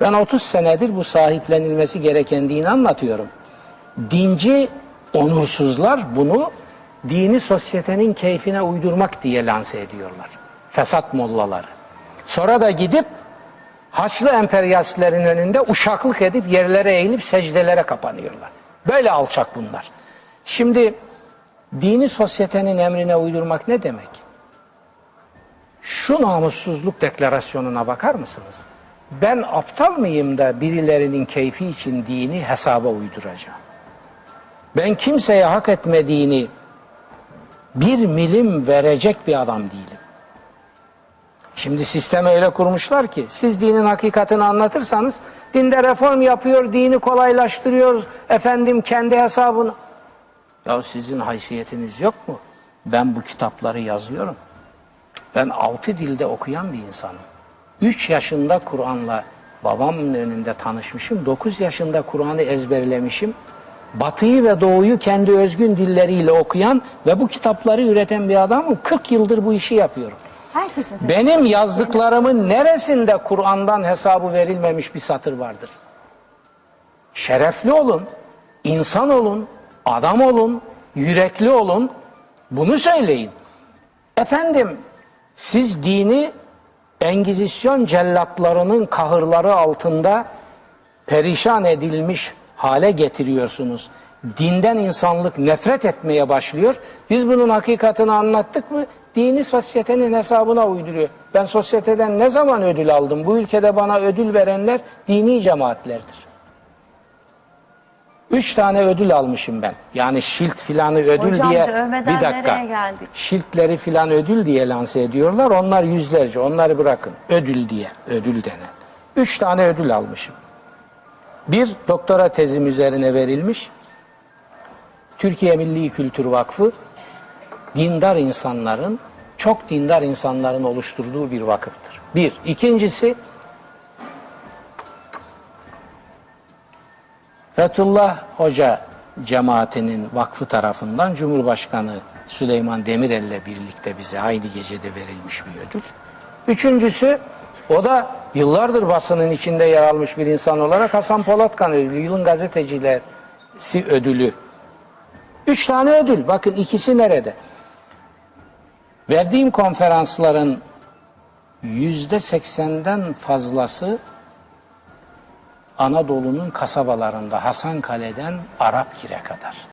Ben 30 senedir bu sahiplenilmesi gereken dini anlatıyorum. Dinci onursuzlar bunu dini sosyetenin keyfine uydurmak diye lanse ediyorlar. Fesat mollaları. Sonra da gidip Haçlı emperyalistlerin önünde uşaklık edip yerlere eğilip secdelere kapanıyorlar. Böyle alçak bunlar. Şimdi dini sosyetenin emrine uydurmak ne demek? Şu namussuzluk deklarasyonuna bakar mısınız? Ben aptal mıyım da birilerinin keyfi için dini hesaba uyduracağım? Ben kimseye hak etmediğini bir milim verecek bir adam değilim. Şimdi sistemi öyle kurmuşlar ki siz dinin hakikatini anlatırsanız dinde reform yapıyor, dini kolaylaştırıyor, efendim kendi hesabını. Ya sizin haysiyetiniz yok mu? Ben bu kitapları yazıyorum. Ben altı dilde okuyan bir insanım. Üç yaşında Kur'an'la babamın önünde tanışmışım. Dokuz yaşında Kur'an'ı ezberlemişim. Batıyı ve doğuyu kendi özgün dilleriyle okuyan ve bu kitapları üreten bir adamım. 40 yıldır bu işi yapıyorum. Herkesin Benim yazdıklarımın neresinde Kur'an'dan hesabı verilmemiş bir satır vardır? Şerefli olun, insan olun, adam olun, yürekli olun. Bunu söyleyin. Efendim, siz dini Engizisyon cellatlarının kahırları altında perişan edilmiş hale getiriyorsunuz. Dinden insanlık nefret etmeye başlıyor. Biz bunun hakikatini anlattık mı? Dini sosyetenin hesabına uyduruyor. Ben sosyeteden ne zaman ödül aldım? Bu ülkede bana ödül verenler dini cemaatlerdir. Üç tane ödül almışım ben. Yani şilt filanı ödül Hocam, diye. bir dakika. geldik? Şiltleri filan ödül diye lanse ediyorlar. Onlar yüzlerce. Onları bırakın. Ödül diye. Ödül denen. Üç tane ödül almışım. Bir doktora tezim üzerine verilmiş. Türkiye Milli Kültür Vakfı dindar insanların, çok dindar insanların oluşturduğu bir vakıftır. Bir. İkincisi Fethullah Hoca cemaatinin vakfı tarafından Cumhurbaşkanı Süleyman Demirel'le birlikte bize aynı gecede verilmiş bir ödül. Üçüncüsü o da yıllardır basının içinde yer almış bir insan olarak Hasan Polatkan ödülü, yılın gazetecilesi ödülü. Üç tane ödül. Bakın ikisi nerede? Verdiğim konferansların yüzde seksenden fazlası Anadolu'nun kasabalarında Hasankale'den Arapkir'e kadar.